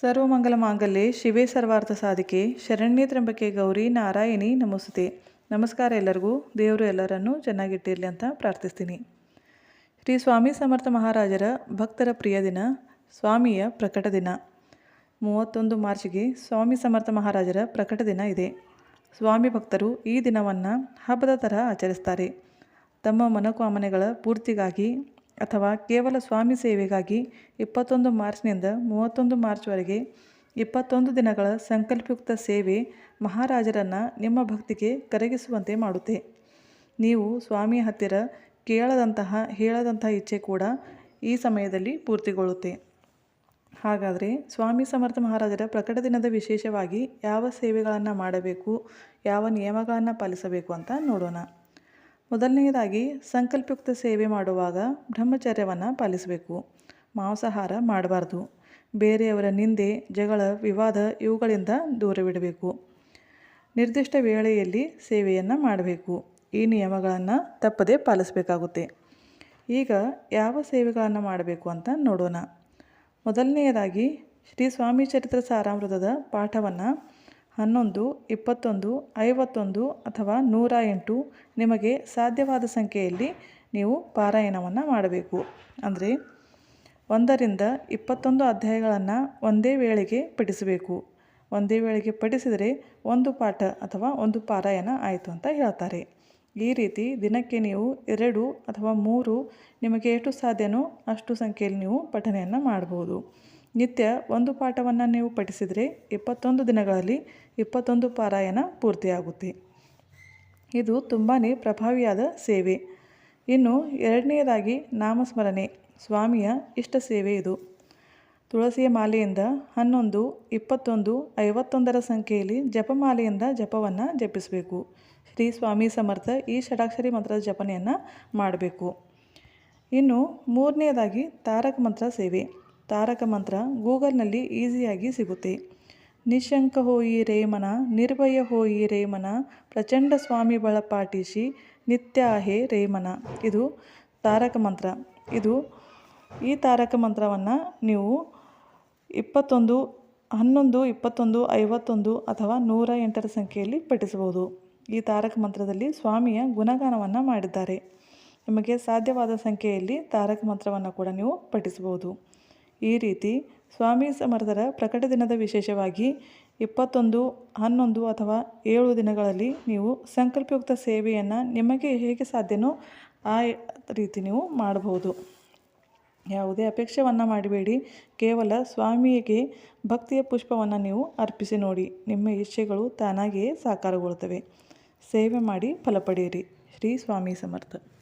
ಸರ್ವಮಂಗಲ ಮಾಂಗಲ್ಯ ಶಿವೇ ಸರ್ವಾರ್ಥ ಸಾಧಿಕೆ ಶರಣ್ಯ ತ್ರಂಬಕೆ ಗೌರಿ ನಾರಾಯಣಿ ನಮಸ್ತೆ ನಮಸ್ಕಾರ ಎಲ್ಲರಿಗೂ. ದೇವರು ಎಲ್ಲರನ್ನೂ ಚೆನ್ನಾಗಿಟ್ಟಿರಲಿ ಅಂತ ಪ್ರಾರ್ಥಿಸ್ತೀನಿ. ಶ್ರೀ ಸ್ವಾಮಿ ಸಮರ್ಥ ಮಹಾರಾಜರ ಭಕ್ತರ ಪ್ರಿಯ ದಿನ, ಸ್ವಾಮಿಯ ಪ್ರಕಟ ದಿನ. ಮೂವತ್ತೊಂದು ಮಾರ್ಚ್ಗೆ ಸ್ವಾಮಿ ಸಮರ್ಥ ಮಹಾರಾಜರ ಪ್ರಕಟ ದಿನ ಇದೆ. ಸ್ವಾಮಿ ಭಕ್ತರು ಈ ದಿನವನ್ನು ಹಬ್ಬದ ಥರ ಆಚರಿಸ್ತಾರೆ. ತಮ್ಮ ಮನೋಕಾಮನೆಗಳ ಪೂರ್ತಿಗಾಗಿ ಅಥವಾ ಕೇವಲ ಸ್ವಾಮಿ ಸೇವೆಗಾಗಿ ಇಪ್ಪತ್ತೊಂದು ಮಾರ್ಚ್ನಿಂದ ಮೂವತ್ತೊಂದು ಮಾರ್ಚ್ವರೆಗೆ ಇಪ್ಪತ್ತೊಂದು ದಿನಗಳ ಸಂಕಲ್ಪಯುಕ್ತ ಸೇವೆ ಮಹಾರಾಜರನ್ನು ನಿಮ್ಮ ಭಕ್ತಿಗೆ ಕರಗಿಸುವಂತೆ ಮಾಡುತ್ತೆ. ನೀವು ಸ್ವಾಮಿಯ ಹತ್ತಿರ ಕೇಳದಂತಹ, ಹೇಳದಂತಹ ಇಚ್ಛೆ ಕೂಡ ಈ ಸಮಯದಲ್ಲಿ ಪೂರ್ತಿಗೊಳ್ಳುತ್ತೆ. ಹಾಗಾದರೆ ಸ್ವಾಮಿ ಸಮರ್ಥ ಮಹಾರಾಜರ ಪ್ರಕಟ ದಿನದ ವಿಶೇಷವಾಗಿ ಯಾವ ಸೇವೆಗಳನ್ನು ಮಾಡಬೇಕು, ಯಾವ ನಿಯಮಗಳನ್ನು ಪಾಲಿಸಬೇಕು ಅಂತ ನೋಡೋಣ. ಮೊದಲನೆಯದಾಗಿ ಸಂಕಲ್ಪಯುಕ್ತ ಸೇವೆ ಮಾಡುವಾಗ ಬ್ರಹ್ಮಚರ್ಯವನ್ನು ಪಾಲಿಸಬೇಕು. ಮಾಂಸಾಹಾರ ಮಾಡಬಾರ್ದು. ಬೇರೆಯವರ ನಿಂದೆ, ಜಗಳ, ವಿವಾದ ಇವುಗಳಿಂದ ದೂರವಿಡಬೇಕು. ನಿರ್ದಿಷ್ಟ ವೇಳೆಯಲ್ಲಿ ಸೇವೆಯನ್ನು ಮಾಡಬೇಕು. ಈ ನಿಯಮಗಳನ್ನು ತಪ್ಪದೇ ಪಾಲಿಸಬೇಕಾಗುತ್ತೆ. ಈಗ ಯಾವ ಸೇವೆಗಳನ್ನು ಮಾಡಬೇಕು ಅಂತ ನೋಡೋಣ. ಮೊದಲನೆಯದಾಗಿ ಶ್ರೀ ಸ್ವಾಮಿ ಚರಿತ್ರ ಸಾರಾಮೃತದ ಪಾಠವನ್ನು ಹನ್ನೊಂದು, ಇಪ್ಪತ್ತೊಂದು, ಐವತ್ತೊಂದು ಅಥವಾ ನೂರ ಎಂಟು ನಿಮಗೆ ಸಾಧ್ಯವಾದ ಸಂಖ್ಯೆಯಲ್ಲಿ ನೀವು ಪಾರಾಯಣವನ್ನು ಮಾಡಬೇಕು. ಅಂದರೆ ಒಂದರಿಂದ ಇಪ್ಪತ್ತೊಂದು ಅಧ್ಯಾಯಗಳನ್ನು ಒಂದೇ ವೇಳೆಗೆ ಪಠಿಸಬೇಕು. ಒಂದೇ ವೇಳೆಗೆ ಪಠಿಸಿದರೆ ಒಂದು ಪಾಠ ಅಥವಾ ಒಂದು ಪಾರಾಯಣ ಆಯಿತು ಅಂತ ಹೇಳ್ತಾರೆ. ಈ ರೀತಿ ದಿನಕ್ಕೆ ನೀವು ಎರಡು ಅಥವಾ ಮೂರು ನಿಮಗೆ ಎಷ್ಟು ಸಾಧ್ಯನೋ ಅಷ್ಟು ಸಂಖ್ಯೆಯಲ್ಲಿ ನೀವು ಪಠನೆಯನ್ನು ಮಾಡ್ಬೋದು ನಿತ್ಯ ಒಂದು ಪಾಠವನ್ನು ನೀವು ಪಠಿಸಿದರೆ ಇಪ್ಪತ್ತೊಂದು ದಿನಗಳಲ್ಲಿ ಇಪ್ಪತ್ತೊಂದು ಪಾರಾಯಣ ಪೂರ್ತಿಯಾಗುತ್ತೆ. ಇದು ತುಂಬಾ ಪ್ರಭಾವಿಯಾದ ಸೇವೆ. ಇನ್ನು ಎರಡನೆಯದಾಗಿ ನಾಮಸ್ಮರಣೆ. ಸ್ವಾಮಿಯ ಇಷ್ಟ ಸೇವೆ ಇದು. ತುಳಸಿಯ ಮಾಲೆಯಿಂದ ಹನ್ನೊಂದು, ಇಪ್ಪತ್ತೊಂದು, ಐವತ್ತೊಂದರ ಸಂಖ್ಯೆಯಲ್ಲಿ ಜಪಮಾಲೆಯಿಂದ ಜಪವನ್ನು ಜಪಿಸಬೇಕು. ಶ್ರೀ ಸ್ವಾಮಿ ಸಮರ್ಥ ಈ ಷಡಾಕ್ಷರಿ ಮಂತ್ರದ ಜಪನೆಯನ್ನು ಮಾಡಬೇಕು. ಇನ್ನು ಮೂರನೆಯದಾಗಿ ತಾರಕ ಮಂತ್ರ ಸೇವೆ. ತಾರಕ ಮಂತ್ರ ಗೂಗಲ್ನಲ್ಲಿ ಈಸಿಯಾಗಿ ಸಿಗುತ್ತೆ. ನಿಶಂಕ ಹೋಯಿ ರೇಮನ, ನಿರ್ಭಯ ಹೋಯಿ ರೇಮನ, ಪ್ರಚಂಡ ಸ್ವಾಮಿ ಬಳ ಪಾಟಿಸಿ ನಿತ್ಯಾಹೆ ರೇಮನ. ಇದು ತಾರಕ ಮಂತ್ರ. ಇದು ಈ ತಾರಕ ಮಂತ್ರವನ್ನು ನೀವು ಇಪ್ಪತ್ತೊಂದು, ಹನ್ನೊಂದು, ಇಪ್ಪತ್ತೊಂದು, ಐವತ್ತೊಂದು ಅಥವಾ ನೂರ ಎಂಟರ ಸಂಖ್ಯೆಯಲ್ಲಿ ಪಠಿಸಬಹುದು. ಈ ತಾರಕ ಮಂತ್ರದಲ್ಲಿ ಸ್ವಾಮಿಯ ಗುಣಗಾನವನ್ನು ಮಾಡಿದ್ದಾರೆ. ನಿಮಗೆ ಸಾಧ್ಯವಾದ ಸಂಖ್ಯೆಯಲ್ಲಿ ತಾರಕ ಮಂತ್ರವನ್ನು ಕೂಡ ನೀವು ಪಠಿಸಬಹುದು. ಈ ರೀತಿ ಸ್ವಾಮಿ ಸಮರ್ಥರ ಪ್ರಕಟ ದಿನದ ವಿಶೇಷವಾಗಿ ಇಪ್ಪತ್ತೊಂದು, ಹನ್ನೊಂದು ಅಥವಾ ಏಳು ದಿನಗಳಲ್ಲಿ ನೀವು ಸಂಕಲ್ಪಯುಕ್ತ ಸೇವೆಯನ್ನು ನಿಮಗೆ ಹೇಗೆ ಸಾಧ್ಯನೋ ಆ ರೀತಿ ನೀವು ಮಾಡಬಹುದು. ಯಾವುದೇ ಅಪೇಕ್ಷೆಯನ್ನು ಮಾಡಬೇಡಿ. ಕೇವಲ ಸ್ವಾಮಿಗೆ ಭಕ್ತಿಯ ಪುಷ್ಪವನ್ನು ನೀವು ಅರ್ಪಿಸಿ ನೋಡಿ. ನಿಮ್ಮ ಇಚ್ಛೆಗಳು ತಾನಾಗಿಯೇ ಸಾಕಾರಗೊಳ್ಳುತ್ತವೆ. ಸೇವೆ ಮಾಡಿ ಫಲ ಪಡೆಯಿರಿ. ಶ್ರೀ ಸ್ವಾಮಿ ಸಮರ್ಥ.